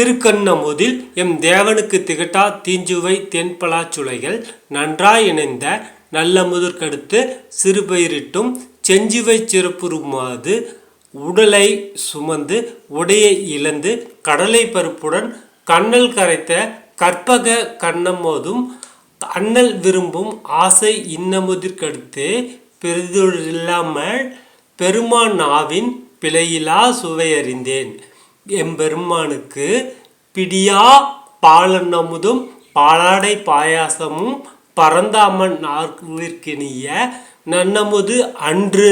திருக்கண்ணமுதில் M தேவனுக்கு திகட்டா தீஞ்சுவை தென்பலா சுளைகள் நன்றாய் இணைந்த நல்ல முதற்கடுத்து சிறுபயிரிட்டும் செஞ்சுவை சிறப்புறுமாது உடலை சுமந்து உடையை இழந்து கடலை பருப்புடன் கண்ணல் கரைத்த கற்பக கண்ணமோதும் அண்ணல் விரும்பும் ஆசை இன்னமுதிர்கடுத்து பெரிதொழில்லாமல் பெருமான் நாவின் பிழையிலா சுவையறிந்தேன். எம்பெருமானுக்கு பிடியா பாலன்னமுதும் பாலாடை பாயாசமும் பரந்தாமன் நாற்கினிய நன்னமுது அன்று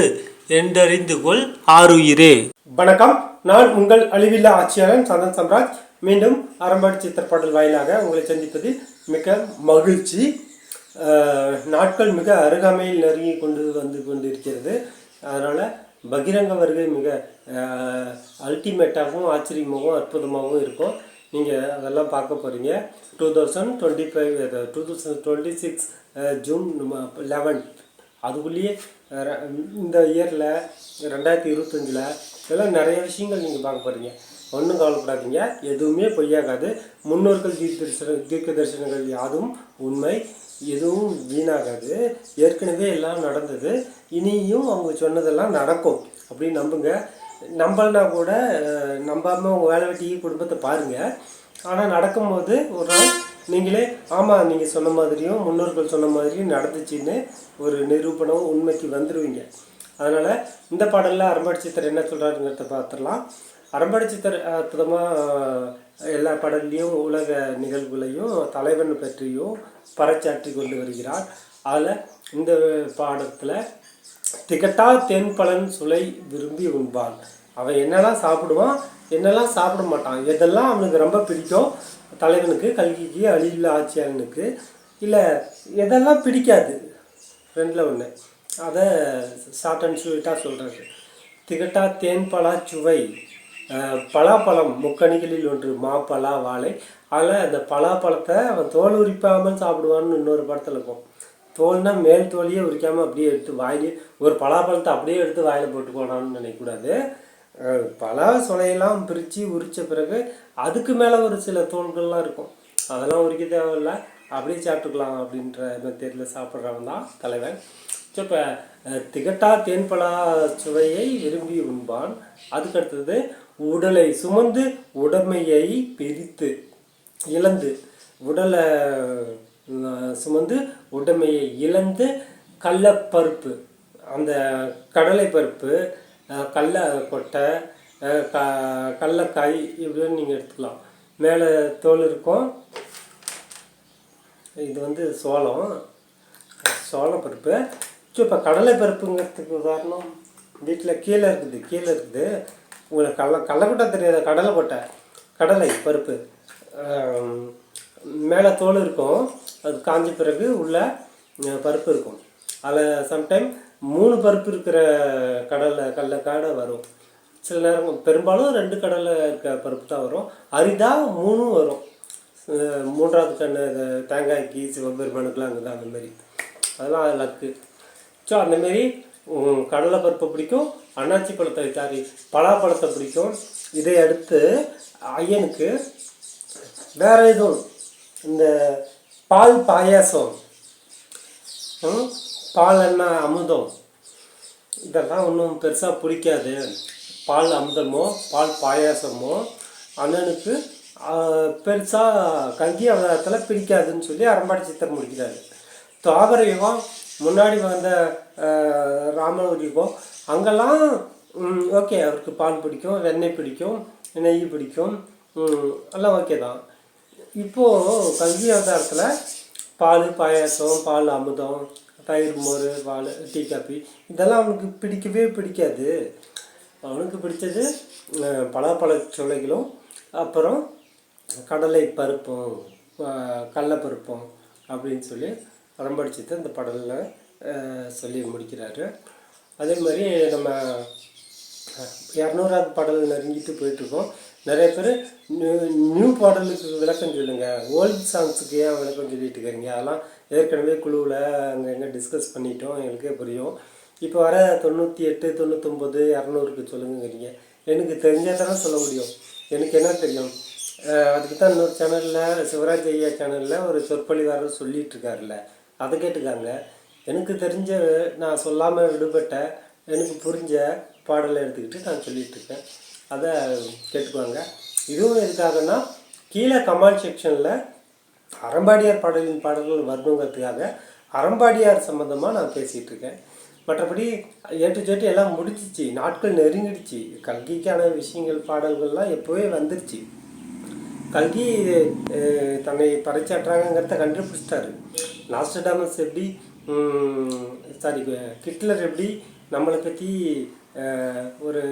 என்றறிந்து கொள் ஆறுயிரே. வணக்கம். நான் உங்கள் அழிவில்லா ஆட்சியாளன் சந்தன் சம்ராஜ். மீண்டும் அரம்பாடி சித்திரப்பாடல் வாயிலாக உங்களை சந்திப்பது மிக மகிழ்ச்சி. நாட்கள் மிக அருகாமையில் நெருங்கி கொண்டு வந்து கொண்டிருக்கிறது. அதனால் பகிரங்க வருகை மிக அல்டிமேட்டாகவும் ஆச்சரியமாகவும் அற்புதமாகவும் இருக்கும். நீங்கள் அதெல்லாம் பார்க்க போகிறீங்க two thousand twenty five two thousand twenty six June eleventh அதுக்குள்ளேயே இந்த இயரில் ரெண்டாயிரத்தி இருபத்தஞ்சில் இதெல்லாம் நிறைய விஷயங்கள் நீங்கள் பார்க்க போகிறீங்க ஒன்றும் கவலைப்படாதீங்க. எதுவுமே பொய்யாகாது. முன்னோர்கள் தீர்க்க தரிசன தீர்க்க தரிசனங்கள் யாதும் உண்மை. எதுவும் வீணாகாது. ஏற்கனவே எல்லாம் நடந்தது. இனியும் அவங்க சொன்னதெல்லாம் நடக்கும். அப்படின்னு நம்புங்க. நம்பலனா கூட நம்பாமல் உங்கள் வேலை வெட்டி குடும்பத்தை பாருங்கள் ஆனால் நடக்கும்போது ஒரு நாள் நீங்களே ஆமாம் நீங்கள் சொன்ன மாதிரியும் முன்னோர்கள் சொன்ன மாதிரியும் நடந்துச்சுன்னு ஒரு நிரூபணம் உண்மைக்கு வந்துடுவீங்க அதனால் இந்த பாடலில் அரம்பாடி சித்தர் என்ன சொல்கிறாருங்கிறத பார்த்துடலாம். அரம்படைச்சித்தர் அற்புதமாக எல்லா படங்களையும் உலக நிகழ்வுகளையும் தலைவன் பற்றியும் பறைச்சாற்றி கொண்டு வருகிறார். அதில் இந்த பாடத்தில் திகட்டா தென்பலன் சுளை விரும்பி உண்பான். அவன் என்னெல்லாம் சாப்பிடுவான் என்னெல்லாம் சாப்பிட மாட்டான் எதெல்லாம் அவனுக்கு ரொம்ப பிடிக்கும் தலைவனுக்கு கல்கிக்கு அழியில் ஆட்சியாளனுக்கு இல்லை எதெல்லாம் பிடிக்காது. ஃப்ரெண்டில் ஒன்று அதை ஷார்ட் அண்ட் ஸ்வீட்டாக சொல்கிறாரு திகட்டா தேன்பலா சுவை பலாப்பழம் முக்கணிகளில் ஒன்று மாப்பழா வாழை. அதில் அந்த பலாப்பழத்தை அவன் தோல் உரிப்பாமல் சாப்பிடுவான்னு இன்னொரு படத்தில் இருக்கும். தோல்னா மேல் தோலையே உரிக்காமல் அப்படியே எடுத்து வாயிலே ஒரு பலாப்பழத்தை அப்படியே எடுத்து வாயில் போட்டு போனான்னு நினைக்கக்கூடாது. பலா சொலையெல்லாம் பிரித்து உரித்த பிறகு அதுக்கு மேலே ஒரு சில தோள்கள்லாம் இருக்கும். அதெல்லாம் உரிக்க தேவையில்ல. அப்படியே சாப்பிட்டுக்கலாம் அப்படின்ற மெத்தேடில் சாப்பிட்றவன் தான் தலைவன். ஸோ இப்போ திகட்டா தேன்பலா சுவையை விரும்பி உண்பான். அதுக்கு அடுத்தது உடலை சுமந்து உடமையை பிரித்து இழந்து உடலை சுமந்து உடமையை இழந்து கடலப்பருப்பு அந்த கடலை பருப்பு கடல கொட்டை க கடலக்காய் இப்படின்னு நீங்கள் எடுத்துக்கலாம். மேலே தோல் இருக்கும். இது வந்து சோளம். சோளம் பருப்பு ஸோ இப்போ கடலை பருப்புங்கிறதுக்கு உதாரணம் வீட்டில் கீழே இருக்குது கீழே இருக்குது. உங்களுக்கு கடலை கடலைக்கொட்டை தெரியாது கடலை கொட்டை கடலை பருப்பு. மேலே தோல் இருக்கும் அது காஞ்ச பிறகு உள்ள பருப்பு இருக்கும். அதில் சம்டைம் மூணு பருப்பு இருக்கிற கடலை கடலை காடை வரும். சில நேரம் பெரும்பாலும் ரெண்டு கடலை இருக்க பருப்பு தான் வரும். அரிதாக மூணும் வரும். மூன்றாவது கண்ணு தேங்காய்க்கு சிவபெருமானுக்குலாம் அங்கே தான் அந்த மாதிரி. அதெல்லாம் லக்கு. ஸோ அந்தமாரி கடலை பருப்பை பிடிக்கும் அன்னாச்சி பழத்தை சாரி பலாப்பழத்தை பிடிக்கும். இதை அடுத்து ஐயனுக்கு வேற எதுவும் இந்த பால் பாயாசம் பால் என்ன அமுதம். இதெல்லாம் ஒன்றும் பெருசாக பிடிக்காது. பால் அமுதமோ பால் பாயாசமோ அண்ணனுக்கு பெருசாக கல்கி அவதாரத்தில் பிடிக்காதுன்னு சொல்லி அரம்பாடி சித்தர் முடிக்கிறாரு. தாவர யுகம் முன்னாடி வந்த ஆஹ், அங்கெல்லாம் ஓகே அவருக்கு பால் பிடிக்கும் வெண்ணெய் பிடிக்கும் நெய் பிடிக்கும் எல்லாம் ஓகே தான். இப்போது கல்வி அவதாரத்தில் பால் பாயாசம் பால் அமுதம் தயிர் மோர் பால் டீ காப்பி இதெல்லாம் அவனுக்கு பிடிக்கவே பிடிக்காது. அவனுக்கு பிடிச்சது பலாப்பழ சுளைகளும் அப்புறம் கடலை பருப்பும் அஹ், கடலைப்பருப்பும் அப்படின்னு சொல்லி பரம்படிச்சிட்டு இந்த பாடலில் சொல்லி முடிக்கிறாரு. அதே மாதிரி நம்ம இரநூறாவது பாடல் நெருங்கிட்டு போயிட்டுருக்கோம். நிறைய பேர் நியூ நியூ பாடலுக்கு விளக்கம் சொல்லுங்கள் ஓல்டு சாங்ஸுக்கு ஏன் விளக்கம் சொல்லிட்டு இருக்கிறீங்க அதெல்லாம் ஏற்கனவே குழுவில் அங்கே எங்கே டிஸ்கஸ் பண்ணிட்டோம். எங்களுக்கே புரியும். இப்போ வர தொண்ணூற்றி எட்டு தொண்ணூத்தொம்பது இரநூறுக்கு சொல்லுங்கிறீங்க எனக்கு தெரிஞ்சால் தானே சொல்ல முடியும். எனக்கு என்ன தெரியும்? அதுக்கு தான் இன்னொரு சேனலில் சிவராஜ் ஐயா சேனலில் ஒரு சொற்பொழிவாரர் சொல்லிகிட்ருக்காருல்ல அதை கேட்டுக்காங்க. எனக்கு தெரிஞ்ச நான் சொல்லாமல் விடுபட்ட எனக்கு புரிஞ்ச பாடலை எடுத்துக்கிட்டு நான் சொல்லிகிட்ருக்கேன் இருக்கேன் அதை கேட்டுக்குவாங்க. இதுவும் எதுக்காகன்னா கீழே கமெண்ட் செக்ஷனில் அறம்பாடியார் பாடலின் பாடல்கள் வரணுங்கிறதுக்காக அறம்பாடியார் சம்மந்தமாக நான் பேசிகிட்டு இருக்கேன் மற்றபடி ஏட்டு சேட்டு எல்லாம் முடிச்சிச்சு நாட்கள் நெருங்கிடுச்சு. கல்கிக்கான விஷயங்கள் பாடல்கள்லாம் எப்போவே வந்துருச்சு. கல்கி தன்னை பறைச்சாட்டுறாங்கிறத கண்டுபிடிச்சிட்டாரு. நாஸ்டடாமஸ் எப்படி சாரி ஹிட்லர் எப்படி நம்மளை பற்றி ஒரு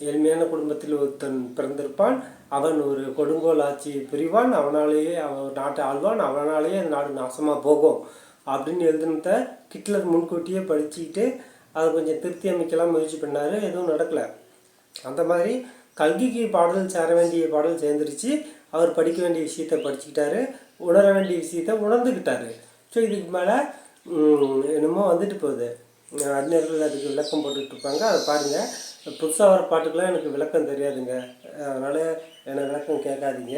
எளிமையான குடும்பத்தில் ஒருத்தன் பிறந்திருப்பான் அவன் ஒரு கொடுங்கோல் ஆட்சி புரிவான் அவனாலேயே அவன் நாட்டை ஆள்வான் அவனாலேயே அந்த நாடு நாசமாக போகும் அப்படின்னு எழுதுனத ஹிட்லர் முன்கூட்டியே படிச்சுக்கிட்டு அதை கொஞ்சம் திருத்தி அமைக்கலாம் முயற்சி பண்ணார் எதுவும் நடக்கலை. அந்த மாதிரி கல்கிக்கு பாடல் சேர வேண்டிய பாடல் சேர்ந்துருச்சு அவர் படிக்க வேண்டிய விஷயத்த படிச்சுக்கிட்டாரு உணர வேண்டிய விஷயத்த உணர்ந்துக்கிட்டாரு ஸோ இதுக்கு மேலே என்னமோ வந்துட்டு போகுது. அறிஞர்கள் அதுக்கு விளக்கம் போட்டுட்ருப்பாங்க அதை பாருங்கள் புதுசாக வர பாட்டுக்கெலாம் எனக்கு விளக்கம் தெரியாதுங்க. அதனால் என்னை விளக்கம் கேட்காதீங்க.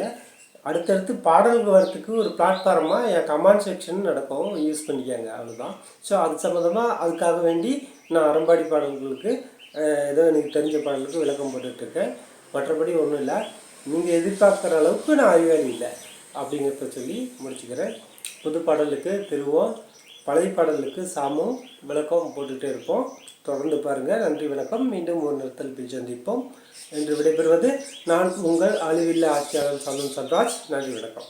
அடுத்தடுத்து பாடல்கள் வரத்துக்கு ஒரு பிளாட்ஃபார்மாக என் கமெண்ட் செக்ஷன் நடக்கும். யூஸ் பண்ணிக்கங்க. அவ்வளோதான் ஸோ அது சம்மந்தமாக அதுக்காக வேண்டி நான் அறம்பாடி பாடல்களுக்கு ஏதோ எனக்கு தெரிஞ்ச பாடலுக்கு விளக்கம் போட்டுட்ருக்கேன் மற்றபடி ஒன்றும் இல்லை. நீங்கள் எதிர்பார்க்குற அளவுக்கு நான் அறிவாளி இல்லை. அப்படிங்கிறத சொல்லி முடிச்சுக்கிறேன். புது பாடலுக்கு திருவோம் பழைய பாடலுக்கு சாமும் விளக்கம் போட்டுகிட்டே இருப்போம். தொடர்ந்து பாருங்கள் நன்றி வணக்கம். மீண்டும் ஒரு நிறுத்தல் சந்திப்போம் என்று விடைபெறுவது நான் உங்கள் அழிவில்ல ஆட்சியாளர் சந்தன் சன்ராஜ் நன்றி வணக்கம்.